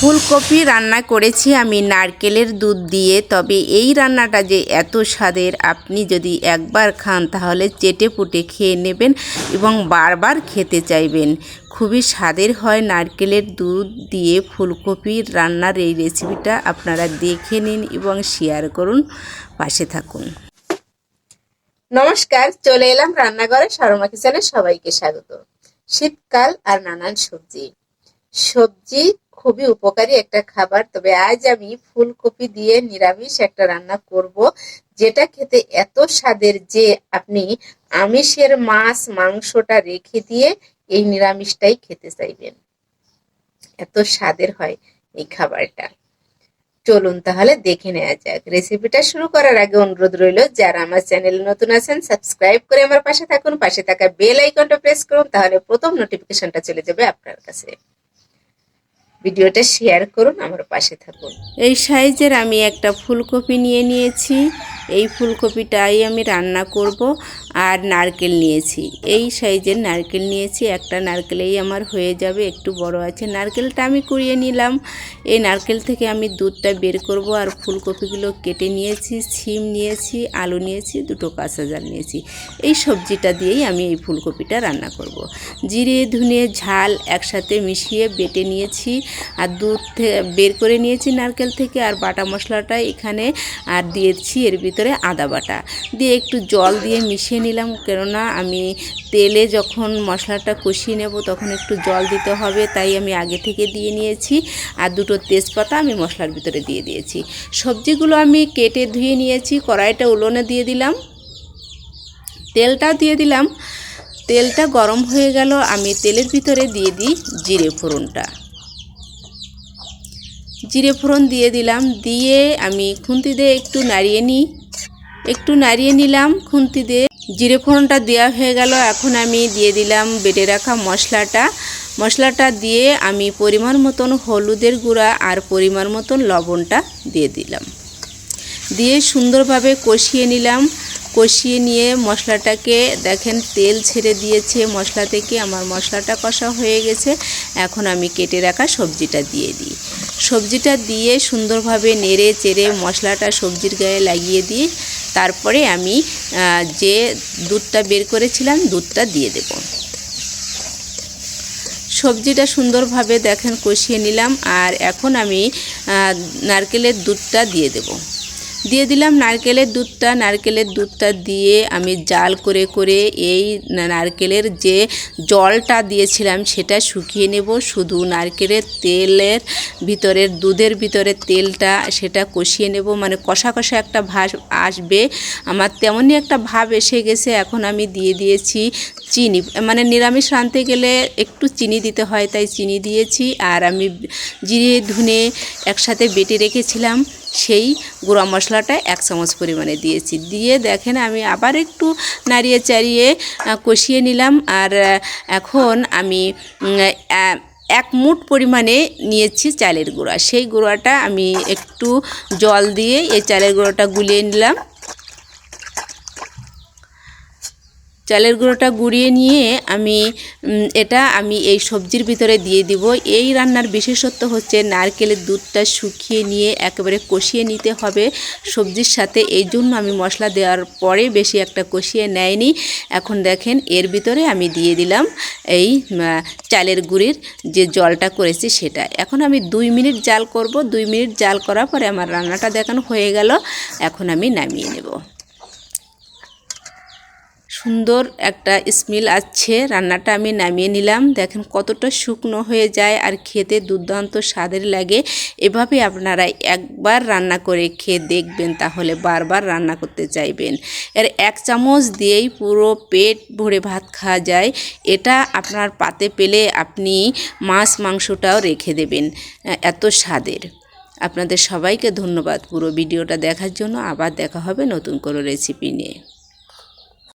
ফুলকপি রান্না করেছি আমি নারকেলের দুধ দিয়ে। তবে এই রান্নাটা যে এত স্বাদের, আপনি যদি একবার খান তাহলে চেটে পুটে খেয়ে নেবেন এবং বারবার খেতে চাইবেন। খুবই স্বাদের হয় নারকেলের দুধ দিয়ে ফুলকপির রান্নার এই রেসিপিটা আপনারা দেখে নিন এবং শেয়ার করুন। পাশে থাকুন। নমস্কার, চলে এলাম রান্নাঘরে শর্মা কিচেনে সবাইকে স্বাগত। শীতকাল আর নানান সবজি। সবজি খুবই উপকারী একটা খাবার। তবে আজ আমি ফুলকপি দিয়ে নিরামিষ একটা রান্না করব, যেটা খেতে এত স্বাদের যে আপনি আমিষের মাছ, মাংসটা রেখে দিয়ে এই নিরামিষটাই খেতে চাইবেন। এত স্বাদের হয় এই খাবারটা। চলুন তাহলে দেখে নেওয়া যাক। রেসিপিটা শুরু করার আগে অনুরোধ রইল, যারা আমার চ্যানেল নতুন আছেন, সাবস্ক্রাইব করে আমার পাশে থাকুন। পাশে থাকা বেল আইকনটা প্রেস করুন, তাহলে প্রথম নোটিফিকেশনটা চলে যাবে আপনার কাছে। ভিডিওটা শেয়ার করুন, আমার পাশে থাকুন। এই সাইজের আমি একটা ফুলকপি নিয়ে নিয়েছি। এই ফুলকপিটাই আমি রান্না করব। আর নারকেল নিয়েছি। এই সাইজের নারকেল নিয়েছি। একটা নারকেলেই আমার হয়ে যাবে, একটু বড় আছে। নারকেলটা আমি কুড়িয়ে নিলাম। এই নারকেল থেকে আমি দুধটা বের করব আর ফুলকপিগুলো কেটে নিয়েছি সিম নিয়েছি, আলু নিয়েছি, দুটো কাঁচা জাল নিয়েছি। এই সবজিটা দিয়েই আমি এই ফুলকপিটা রান্না করব। জিরে, ধুনে, ঝাল একসাথে মিশিয়ে বেটে নিয়েছি আর দুধ বের করে নিয়েছি নারকেল থেকে আর বাটা মশলাটা এখানে আর দিয়েছি এর ভিতরে আদা বাটা। দিয়ে একটু জল দিয়ে মিশিয়ে নিলাম, কেননা আমি তেলে যখন মশলাটা কষিয়ে নেব তখন একটু জল দিতে হবে, তাই আমি আগে থেকে দিয়ে নিয়েছি। আর দুটো তেজপাতা আমি মশলার ভিতরে দিয়ে দিয়েছি। সবজিগুলো আমি কেটে ধুয়ে নিয়েছি, কড়াইটা উলোনে দিয়ে দিলাম। তেলটা দিয়ে দিলাম। তেলটা গরম হয়ে গেল, আমি তেলের ভিতরে দিয়ে দিই জিরে ফোড়নটা। জিরে ফোড়ন দিয়ে দিলাম, দিয়ে আমি খুন্তি দিয়ে একটু নাড়িয়ে নিই। একটু নাড়িয়ে নিলাম খুন্তি দিয়ে। জিরে ফোড়নটা দেওয়া হয়ে গেল। এখন আমি দিয়ে দিলাম বেটে রাখা মশলাটা। মশলাটা দিয়ে আমি পরিমাণ মতন হলুদের গুঁড়া আর পরিমাণ মতন লবণটা দিয়ে দিলাম। দিয়ে সুন্দরভাবে কষিয়ে নিলাম। কষিয়ে নিয়ে মশলাটাকে দেখেন তেল ছেড়ে দিয়েছে। মশলা থেকে আমার মশলাটা কষা হয়ে গেছে। এখন আমি কেটে রাখা সবজিটা দিয়ে দিই। সবজিটা দিয়ে সুন্দরভাবে নেড়ে চেড়ে মশলাটা সবজির গায়ে লাগিয়ে দিয়ে তারপরে আমি যে দুধটা বের করেছিলাম দুধটা দিয়ে দেব। সবজিটা সুন্দরভাবে দেখেন কষিয়ে নিলাম আর এখন আমি নারকেলের দুধটা দিয়ে দেব। দিয়ে দিলাম নারকেলের দুধটা। নারকেলের দুধটা দিয়ে আমি জাল করে করে এই নারকেলের যে জলটা দিয়েছিলাম সেটা শুকিয়ে নেব। শুধু নারকেলের তেলের ভিতরের, দুধের ভিতরে তেলটা সেটা কষিয়ে নেব। মানে কষা কষা একটা ভাস আসবে। আমার তেমনই একটা ভাব এসে গেছে। এখন আমি দিয়ে দিয়েছি চিনি। মানে নিরামিষ রাঁধতে গেলে একটু চিনি দিতে হয়, তাই চিনি দিয়েছি। আর আমি জিরে, ধুনে একসাথে বেটে রেখেছিলাম। সেই গুঁড়া মশলাটা এক চামচ পরিমাণে দিয়েছি। দিয়ে দেখেন আমি আবার একটু নাড়িয়ে চাড়িয়ে কষিয়ে নিলাম। আর এখন আমি এক মুঠ পরিমাণে নিয়েছি চালের গুঁড়া। সেই গুঁড়াটা আমি একটু জল দিয়ে এই চালের গুঁড়োটা গুলিয়ে নিলাম। চালের গুঁড়োটা গুঁড়িয়ে নিয়ে আমি এটা আমি এই সবজির ভিতরে দিয়ে দিব। এই রান্নার বিশেষত্ব হচ্ছে নারকেলের দুধটা শুকিয়ে নিয়ে একেবারে কষিয়ে নিতে হবে। সবজির সাথে এই জন্য আমি মশলা দেওয়ার পরে বেশি একটা কষিয়ে নেয়নি। এখন দেখেন এর ভিতরে আমি দিয়ে দিলাম এই চালের গুঁড়ির যে জলটা করেছি সেটা। এখন আমি দুই মিনিট জাল করব। দুই মিনিট জাল করার পরে আমার রান্নাটা দেখানো হয়ে গেল। এখন আমি নামিয়ে নেব। সুন্দর একটা স্মেল আসছে। রান্নাটা আমি নামিয়ে নিলাম। দেখেন কতটা শুকনো হয়ে যায় আর খেতে দুর্দান্ত স্বাদের লাগে। এভাবে আপনারা একবার রান্না করে খেয়ে দেখবেন, তাহলে বারবার রান্না করতে চাইবেন। এর এক চামচ দিয়েই পুরো পেট ভরে ভাত খাওয়া যায়। এটা আপনার পাতে পেলে আপনি মাছ মাংসটাও রেখে দেবেন। এত স্বাদের। আপনাদের সবাইকে ধন্যবাদ পুরো ভিডিওটা দেখার জন্য। আবার দেখা হবে নতুন কোনো রেসিপি নিয়ে।